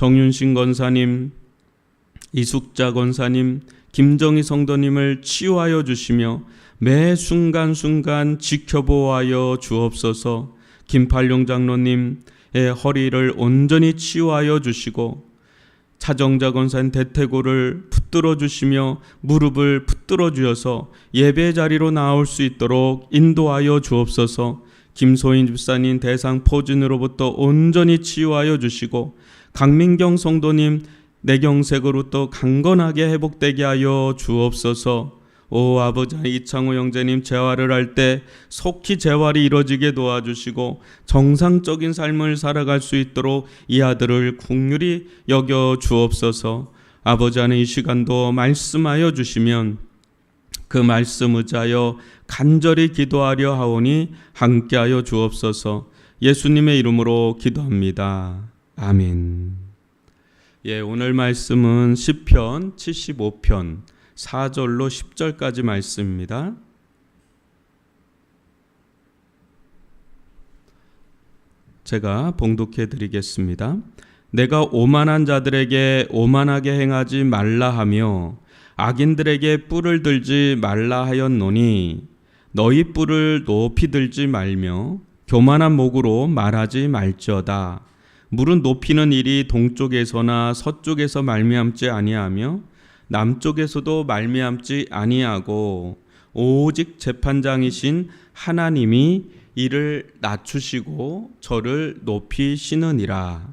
정윤신 권사님, 이숙자 권사님, 김정희 성도님을 치유하여 주시며 매 순간순간 지켜보아여 주옵소서. 김팔룡 장로님의 허리를 온전히 치유하여 주시고 차정자 권사님 대퇴고를 붙들어 주시며 무릎을 붙들어 주어서 예배 자리로 나올 수 있도록 인도하여 주옵소서. 김소인 집사님 대상 포진으로부터 온전히 치유하여 주시고 강민경 성도님 내경색으로부터 강건하게 회복되게 하여 주옵소서. 오 아버지 이창호 형제님 재활을 할 때 속히 재활이 이루어지게 도와주시고 정상적인 삶을 살아갈 수 있도록 이 아들을 국률이 여겨 주옵소서. 아버지 안에 이 시간도 말씀하여 주시면 그 말씀 의지하여 간절히 기도하려 하오니 함께하여 주옵소서. 예수님의 이름으로 기도합니다. 아멘. 예, 오늘 말씀은 시편 75편 4절로 10절까지 말씀입니다. 제가 봉독해 드리겠습니다. 내가 오만한 자들에게 오만하게 행하지 말라 하며 악인들에게 뿔을 들지 말라 하였노니 너희 뿔을 높이 들지 말며 교만한 목으로 말하지 말지어다. 물은 높이는 일이 동쪽에서나 서쪽에서 말미암지 아니하며 남쪽에서도 말미암지 아니하고 오직 재판장이신 하나님이 이를 낮추시고 저를 높이시느니라.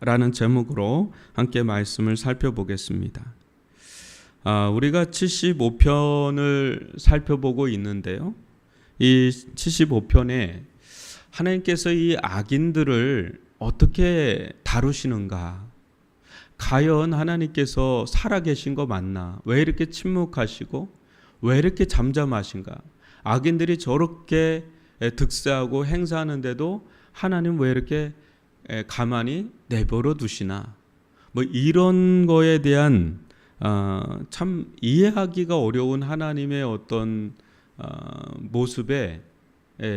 라는 제목으로 함께 말씀을 살펴보겠습니다. 아, 우리가 75편을 살펴보고 있는데요. 이 75편에 하나님께서 이 악인들을 어떻게 다루시는가? 과연 하나님께서 살아계신 거 맞나? 왜 이렇게 침묵하시고 왜 이렇게 잠잠하신가? 악인들이 저렇게 득세하고 행사하는데도 하나님 왜 이렇게 가만히 내버려 두시나? 뭐 이런 거에 대한 어, 참 이해하기가 어려운 하나님의 어떤 어, 모습에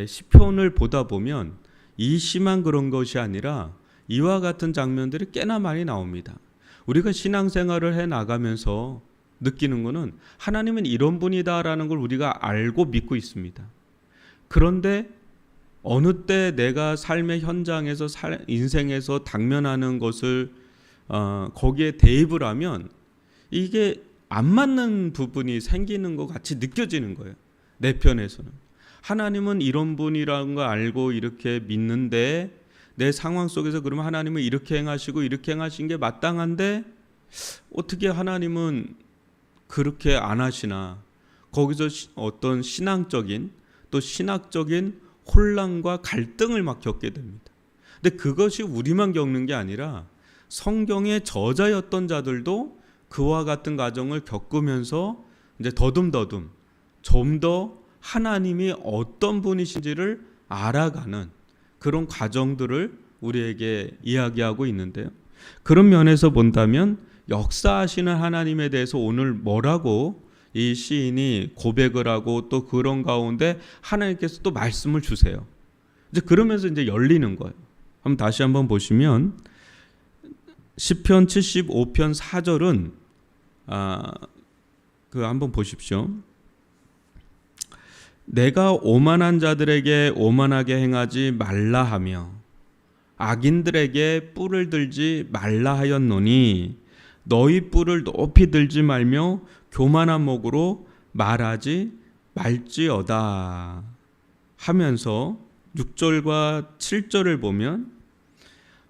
시편을 보다 보면 이 심한 그런 것이 아니라 이와 같은 장면들이 꽤나 많이 나옵니다. 우리가 신앙생활을 해 나가면서 느끼는 것은 하나님은 이런 분이다라는 걸 우리가 알고 믿고 있습니다. 그런데 어느 때 내가 삶의 현장에서 살, 인생에서 당면하는 것을 어, 거기에 대입을 하면 이게 안 맞는 부분이 생기는 것 같이 느껴지는 거예요. 내 편에서는 하나님은 이런 분이라는 걸 알고 이렇게 믿는데 내 상황 속에서 그러면 하나님은 이렇게 행하시고 이렇게 행하신 게 마땅한데 어떻게 하나님은 그렇게 안 하시나 거기서 어떤 신앙적인 또 신학적인 혼란과 갈등을 막 겪게 됩니다. 근데 그것이 우리만 겪는 게 아니라 성경의 저자였던 자들도 그와 같은 과정을 겪으면서 이제 더듬더듬 좀 더 하나님이 어떤 분이신지를 알아가는 그런 과정들을 우리에게 이야기하고 있는데요. 그런 면에서 본다면 역사하시는 하나님에 대해서 오늘 뭐라고 이 시인이 고백을 하고 또 그런 가운데 하나님께서 또 말씀을 주세요. 이제 그러면서 이제 열리는 거예요. 한번 다시 한번 보시면 시편 75편 4절은 아, 그 한번 보십시오. 내가 오만한 자들에게 오만하게 행하지 말라 하며 악인들에게 뿔을 들지 말라 하였노니 너희 뿔을 높이 들지 말며 교만한 목으로 말하지 말지어다 하면서 6절과 7절을 보면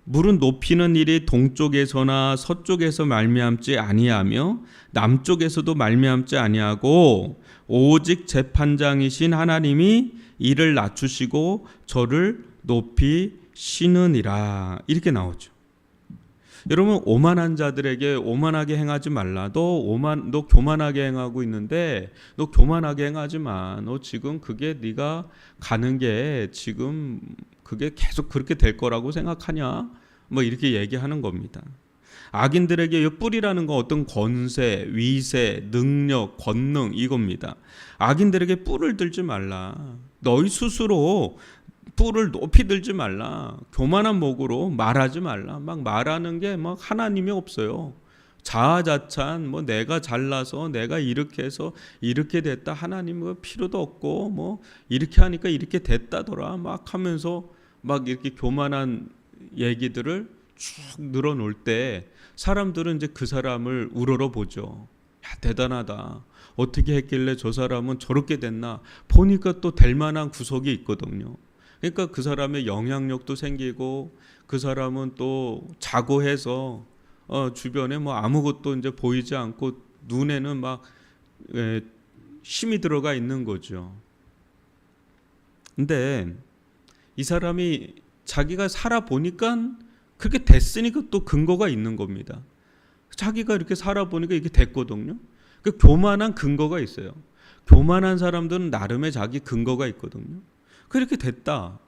물은 높이는 일이 동쪽에서나 서쪽에서 말미암지 아니하며 남쪽에서도 말미암지 아니하고 오직 재판장이신 하나님이 이를 낮추시고 저를 높이 시느니라 이렇게 나오죠. 여러분 오만한 자들에게 오만하게 행하지 말라. 너 오만 너 교만하게 행하고 있는데 너 교만하게 행하지 마. 너 지금 그게 네가 가는 게 지금 그게 계속 그렇게 될 거라고 생각하냐? 뭐 이렇게 얘기하는 겁니다. 악인들에게 이 뿔이라는 건 어떤 권세, 위세, 능력, 권능 이겁니다. 악인들에게 뿔을 들지 말라. 너희 스스로 뿔을 높이 들지 말라. 교만한 목으로 말하지 말라. 막 말하는 게 막 하나님이 없어요. 자아자찬 뭐 내가 잘나서 내가 이렇게 해서 이렇게 됐다 하나님 뭐 필요도 없고 뭐 이렇게 하니까 이렇게 됐다더라 막 하면서 막 이렇게 교만한 얘기들을 쭉 늘어놓을 때 사람들은 이제 그 사람을 우러러 보죠. 야 대단하다. 어떻게 했길래 저 사람은 저렇게 됐나 보니까 또 될 만한 구석이 있거든요. 그러니까 그 사람의 영향력도 생기고 그 사람은 또 자고해서 어, 주변에 뭐 아무것도 이제 보이지 않고 눈에는 막 에, 힘이 들어가 있는 거죠. 근데 이 사람이 자기가 살아 보니까 그렇게 됐으니까 또 근거가 있는 겁니다. 자기가 이렇게 살아 보니까 이게 됐거든요. 그 교만한 근거가 있어요. 교만한 사람들은 나름의 자기 근거가 있거든요. 그렇게 됐다.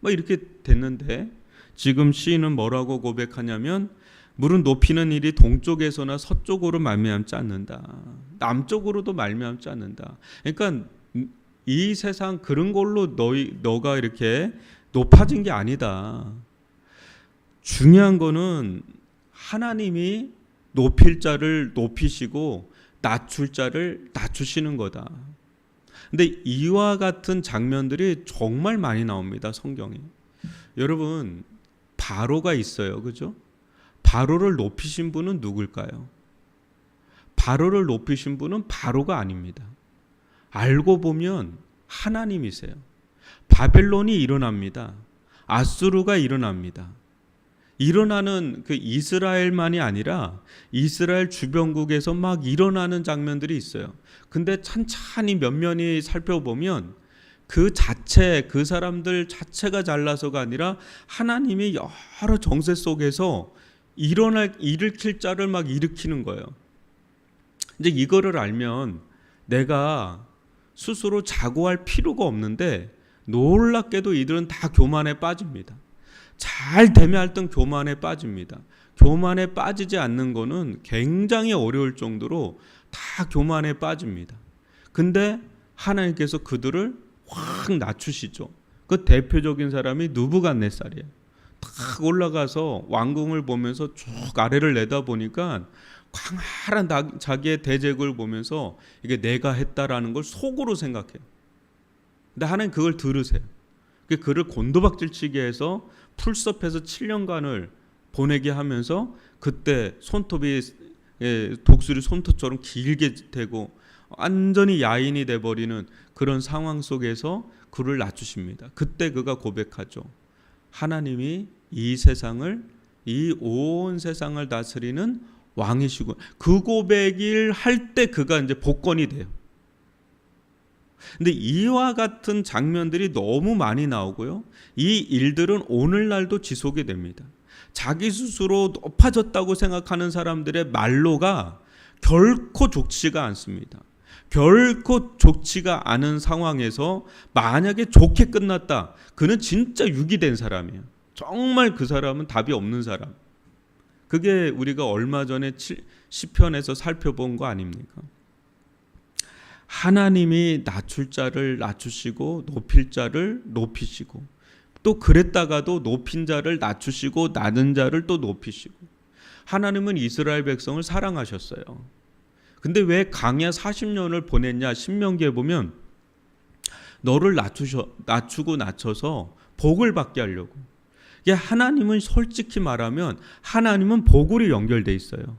뭐 이렇게 됐는데 지금 시인은 뭐라고 고백하냐면 물은 높이는 일이 동쪽에서나 서쪽으로 말미암지 않는다. 남쪽으로도 말미암지 않는다. 그러니까 이 세상 그런 걸로 너희 너가 이렇게 높아진 게 아니다. 중요한 거는 하나님이 높일 자를 높이시고 낮출 자를 낮추시는 거다. 근데 이와 같은 장면들이 정말 많이 나옵니다. 성경에. 여러분 바로가 있어요. 그죠? 바로를 높이신 분은 누굴까요? 바로를 높이신 분은 바로가 아닙니다. 알고 보면 하나님이세요. 바벨론이 일어납니다. 아수르가 일어납니다. 일어나는 그 이스라엘만이 아니라 이스라엘 주변국에서 막 일어나는 장면들이 있어요. 근데 찬찬히 면면히 살펴보면 그 자체 그 사람들 자체가 잘나서가 아니라 하나님이 여러 정세 속에서 일어날 일으킬 자를 막 일으키는 거예요. 이제 이거를 알면 내가 스스로 자고할 필요가 없는데 놀랍게도 이들은 다 교만에 빠집니다. 잘 할땐 교만에 빠집니다. 교만에 빠지지 않는 거는 굉장히 어려울 정도로 다 교만에 빠집니다. 근데 하나님께서 그들을 확 낮추시죠. 그 대표적인 사람이 누부갓네살이에요. 탁 올라가서 왕궁을 보면서 쭉 아래를 내다 보니까 광활한 자기의 대적을 보면서 이게 내가 했다라는 걸 속으로 생각해요. 근데 하나님 그걸 들으세요. 그를 곤도박질치게 해서 풀섭해서 7년간을 보내게 하면서 그때 손톱이 예, 독수리 손톱처럼 길게 되고 완전히 야인이 돼 버리는 그런 상황 속에서 그를 낮추십니다. 그때 그가 고백하죠. 하나님이 이 세상을 이 온 세상을 다스리는 왕이시고 그 고백을 할 때 그가 이제 복권이 돼요. 근데 이와 같은 장면들이 너무 많이 나오고요. 이 일들은 오늘날도 지속이 됩니다. 자기 스스로 높아졌다고 생각하는 사람들의 말로가 결코 좋지가 않습니다. 결코 좋지가 않은 상황에서 만약에 좋게 끝났다. 그는 진짜 유기된 사람이에요. 정말 그 사람은 답이 없는 사람. 그게 우리가 얼마 전에 시편에서 살펴본 거 아닙니까? 하나님이 낮출 자를 낮추시고 높일 자를 높이시고 또 그랬다가도 높인 자를 낮추시고 낮은 자를 또 높이시고 하나님은 이스라엘 백성을 사랑하셨어요. 근데 왜 강야 40년을 보냈냐? 신명기에 보면 너를 낮추셔 낮추고 낮춰서 복을 받게 하려고. 이게 하나님은 솔직히 말하면 하나님은 복으로 연결돼 있어요.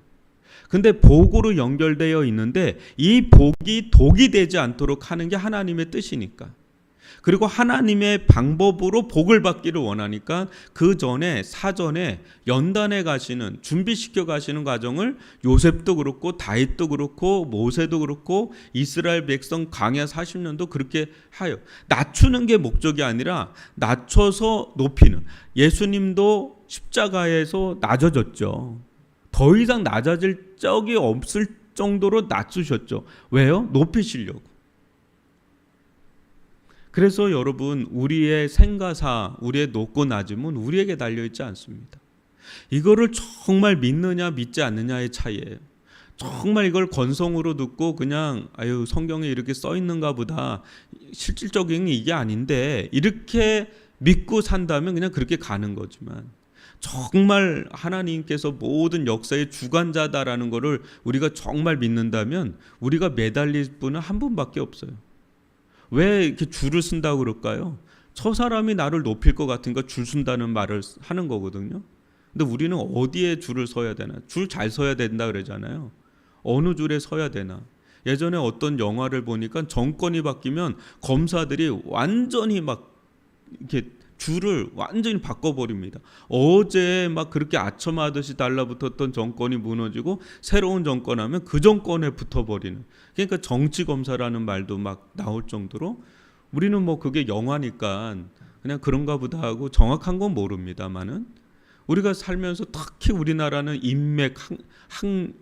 근데 복으로 연결되어 있는데 이 복이 독이 되지 않도록 하는 게 하나님의 뜻이니까. 그리고 하나님의 방법으로 복을 받기를 원하니까 그 전에 사전에 연단에 가시는 준비시켜 가시는 과정을 요셉도 그렇고 다윗도 그렇고 모세도 그렇고 이스라엘 백성 광야 40년도 그렇게 하여 낮추는 게 목적이 아니라 낮춰서 높이는 예수님도 십자가에서 낮아졌죠. 더 이상 낮아질 적이 없을 정도로 낮추셨죠. 왜요? 높이시려고. 그래서 여러분 우리의 생가사, 우리의 높고 낮음은 우리에게 달려 있지 않습니다. 이거를 정말 믿느냐 믿지 않느냐의 차이예요. 정말 이걸 건성으로 듣고 그냥 아유 성경에 이렇게 써 있는가 보다 실질적인 이게 아닌데 이렇게 믿고 산다면 그냥 그렇게 가는 거지만 정말 하나님께서 모든 역사의 주관자다라는 것을 우리가 정말 믿는다면 우리가 매달릴 분은 한 분밖에 없어요. 왜 이렇게 줄을 쓴다고 그럴까요? 저 사람이 나를 높일 것 같으니까 줄 쓴다는 말을 하는 거거든요. 근데 우리는 어디에 줄을 서야 되나? 줄 잘 서야 된다 그러잖아요. 어느 줄에 서야 되나? 예전에 어떤 영화를 보니까 정권이 바뀌면 검사들이 완전히 막 이렇게 줄을 완전히 바꿔버립니다. 어제 막 그렇게 아첨하듯이 달라붙었던 정권이 무너지고 새로운 정권 하면 그 정권에 붙어버리는. 그러니까 정치 검사라는 말도 막 나올 정도로 우리는 뭐 그게 영화니까 그냥 그런가 보다 하고 정확한 건 모릅니다만은 우리가 살면서 특히 우리나라는 인맥, 학, 학,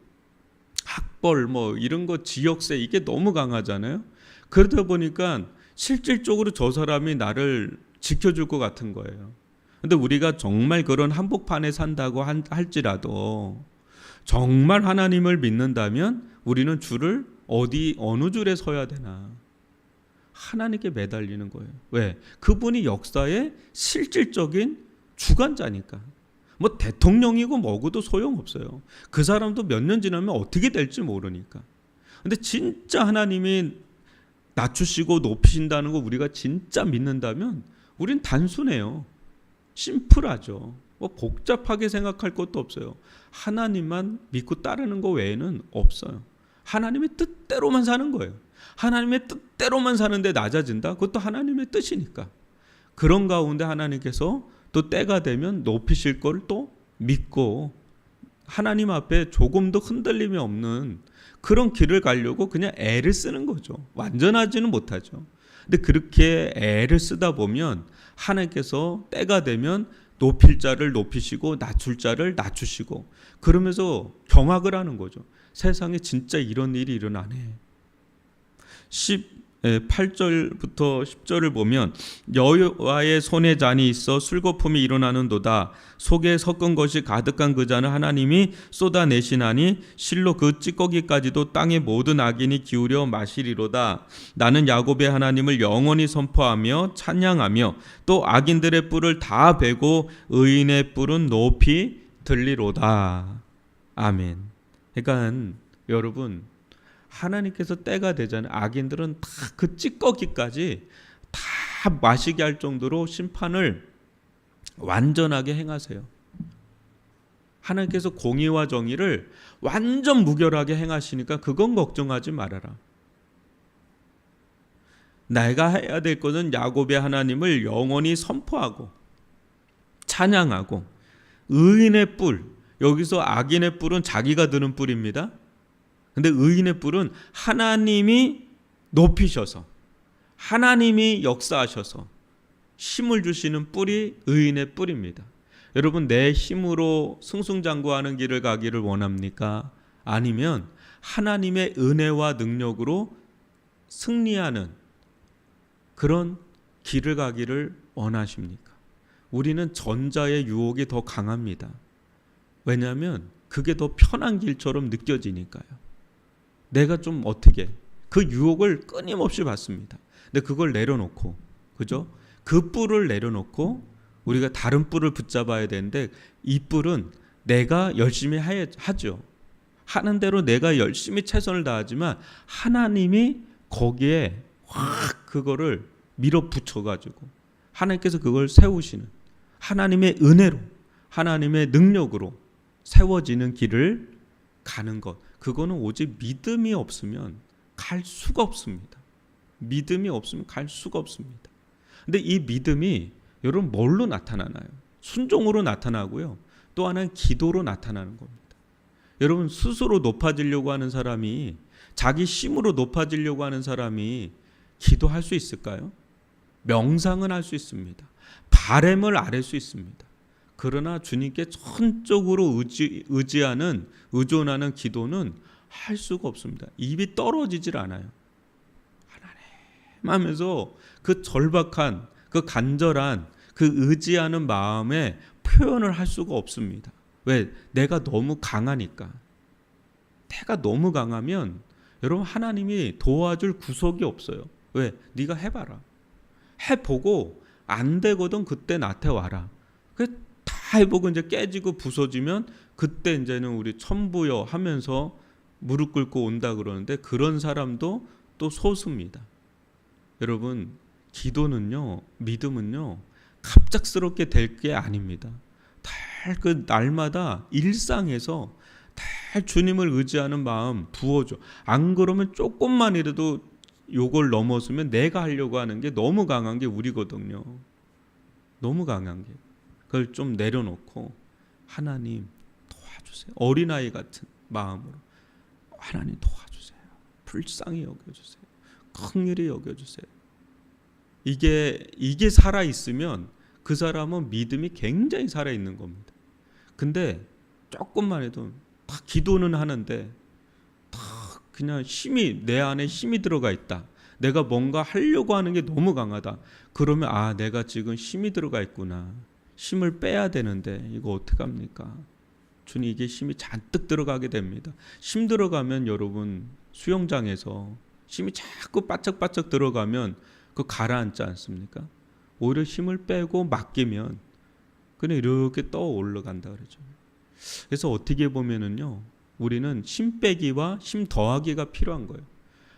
학벌 뭐 이런 거 지역세 이게 너무 강하잖아요. 그러다 보니까 실질적으로 저 사람이 나를 지켜줄 것 같은 거예요. 근데 우리가 정말 그런 한복판에 산다고 한- 할지라도 정말 하나님을 믿는다면 우리는 줄을 어디 어느 줄에 서야 되나 하나님께 매달리는 거예요. 왜? 그분이 역사의 실질적인 주관자니까. 뭐 대통령이고 뭐고도 소용없어요. 그 사람도 몇 년 지나면 어떻게 될지 모르니까. 근데 진짜 하나님이 낮추시고 높이신다는 거 우리가 진짜 믿는다면 우린 단순해요. 심플하죠. 뭐 복잡하게 생각할 것도 없어요. 하나님만 믿고 따르는 거 외에는 없어요. 하나님의 뜻대로만 사는 거예요. 하나님의 뜻대로만 사는데 낮아진다? 그것도 하나님의 뜻이니까. 그런 가운데 하나님께서 또 때가 되면 높이실 걸 또 믿고 하나님 앞에 조금도 흔들림이 없는 그런 길을 가려고 그냥 애를 쓰는 거죠. 완전하지는 못하죠. 근데 그렇게 애를 쓰다 보면 하나님께서 때가 되면 높일 자를 높이시고 낮출 자를 낮추시고 그러면서 경악을 하는 거죠. 세상에 진짜 이런 일이 일어나네. 18절부터 10절을 보면 여호와의 손에 잔이 있어 술거품이 일어나는도다. 속에 섞은 것이 가득한 그 잔을 하나님이 쏟아내시나니 실로 그 찌꺼기까지도 땅의 모든 악인이 기울여 마시리로다. 나는 야곱의 하나님을 영원히 선포하며 찬양하며 또 악인들의 뿔을 다 베고 의인의 뿔은 높이 들리로다. 아멘. 그러니까 여러분 하나님께서 때가 되잖아요. 악인들은 다 그 찌꺼기까지 다 마시게 할 정도로 심판을 완전하게 행하세요. 하나님께서 공의와 정의를 완전 무결하게 행하시니까 그건 걱정하지 말아라. 내가 해야 될 것은 야곱의 하나님을 영원히 선포하고 찬양하고 의인의 뿔 여기서 악인의 뿔은 자기가 드는 뿔입니다. 근데 의인의 뿔은 하나님이 높이셔서 하나님이 역사하셔서 힘을 주시는 뿔이 의인의 뿔입니다. 여러분 내 힘으로 승승장구하는 길을 가기를 원합니까? 아니면 하나님의 은혜와 능력으로 승리하는 그런 길을 가기를 원하십니까? 우리는 전자의 유혹이 더 강합니다. 왜냐하면 그게 더 편한 길처럼 느껴지니까요. 내가 좀 어떻게 그 유혹을 끊임없이 받습니다. 근데 그걸 내려놓고 그죠? 그 뿔을 내려놓고 우리가 다른 뿔을 붙잡아야 되는데 이 뿔은 내가 열심히 하- 하죠. 하는 대로 내가 열심히 최선을 다하지만 하나님이 거기에 확 그거를 밀어붙여 가지고 하나님께서 그걸 세우시는 하나님의 은혜로 하나님의 능력으로 세워지는 길을 가는 것 그거는 오직 믿음이 없으면 갈 수가 없습니다. 믿음이 없으면 갈 수가 없습니다. 근데 이 믿음이 여러분 뭘로 나타나나요? 순종으로 나타나고요. 또 하나는 기도로 나타나는 겁니다. 여러분 스스로 높아지려고 하는 사람이 자기 힘으로 높아지려고 하는 사람이 기도할 수 있을까요? 명상은 할 수 있습니다. 바램을 아랠 수 있습니다. 그러나 주님께 전적으로 의지, 의지하는 의존하는 기도는 할 수가 없습니다. 입이 떨어지질 않아요. 하나님 하면서 그 절박한 그 간절한 그 의지하는 마음에 표현을 할 수가 없습니다. 왜? 내가 너무 강하니까. 내가 너무 강하면 여러분 하나님이 도와줄 구석이 없어요. 왜? 네가 해봐라. 해보고 안 되거든 그때 나한테 와라. 그다 해보고 이제 깨지고 부서지면 그때 이제는 우리 천부여 하면서 무릎 꿇고 온다 그러는데 그런 사람도 또 소수입니다. 여러분 기도는요 믿음은요 갑작스럽게 될 게 아닙니다. 달 그 날마다 일상에서 달 주님을 의지하는 마음 부어줘. 안 그러면 조금만이라도 요걸 넘어서면 내가 하려고 하는 게 너무 강한 게 우리거든요. 너무 강한 게. 그걸 좀 내려놓고 하나님 도와주세요. 어린아이 같은 마음으로 하나님 도와주세요. 불쌍히 여겨주세요. 긍휼히 여겨주세요. 이게 이게 살아 있으면 그 사람은 믿음이 굉장히 살아 있는 겁니다. 근데 조금만 해도 다 기도는 하는데 다 그냥 힘이 내 안에 힘이 들어가 있다. 내가 뭔가 하려고 하는 게 너무 강하다. 그러면 아 내가 지금 힘이 들어가 있구나. 힘을 빼야 되는데 이거 어떻게 합니까? 주님 이게 힘이 잔뜩 들어가게 됩니다. 힘 들어가면 여러분 수영장에서 힘이 자꾸 바짝바짝 들어가면 그 가라앉지 않습니까? 오히려 힘을 빼고 맡기면 그냥 이렇게 떠 올라간다 그러죠. 그래서 어떻게 보면은요, 우리는 힘 빼기와 힘 더하기가 필요한 거예요.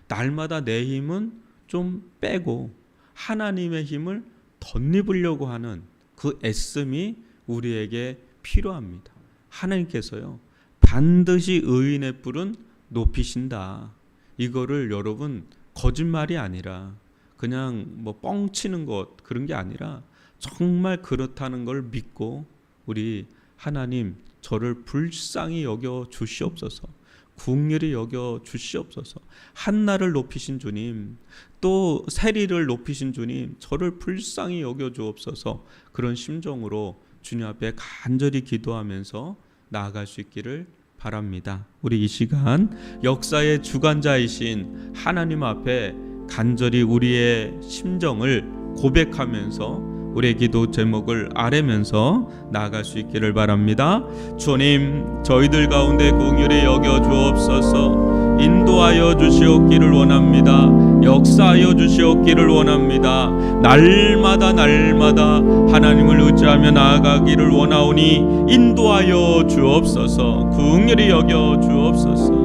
날마다 내 힘은 좀 빼고 하나님의 힘을 덧입으려고 하는 그 애씀이 우리에게 필요합니다. 하나님께서요, 반드시 의인의 뿔은 높이신다. 이거를 여러분 거짓말이 아니라 그냥 뭐 뻥치는 것 그런 게 아니라 정말 그렇다는 걸 믿고 우리 하나님 저를 불쌍히 여겨 주시옵소서. 궁휼히 여겨 주시옵소서. 한나를 높이신 주님, 또 세리를 높이신 주님, 저를 불쌍히 여겨 주옵소서. 그런 심정으로 주님 앞에 간절히 기도하면서 나아갈 수 있기를 바랍니다. 우리 이 시간 역사의 주관자이신 하나님 앞에 간절히 우리의 심정을 고백하면서 우리의 기도 제목을 아뢰면서 나아갈 수 있기를 바랍니다. 주님, 저희들 가운데 공유히 여겨 주옵소서. 인도하여 주시옵기를 원합니다. 역사하여 주시옵기를 원합니다. 날마다 날마다 하나님을 의지하며 나아가기를 원하오니 인도하여 주옵소서. 궁휼히 여겨 주옵소서.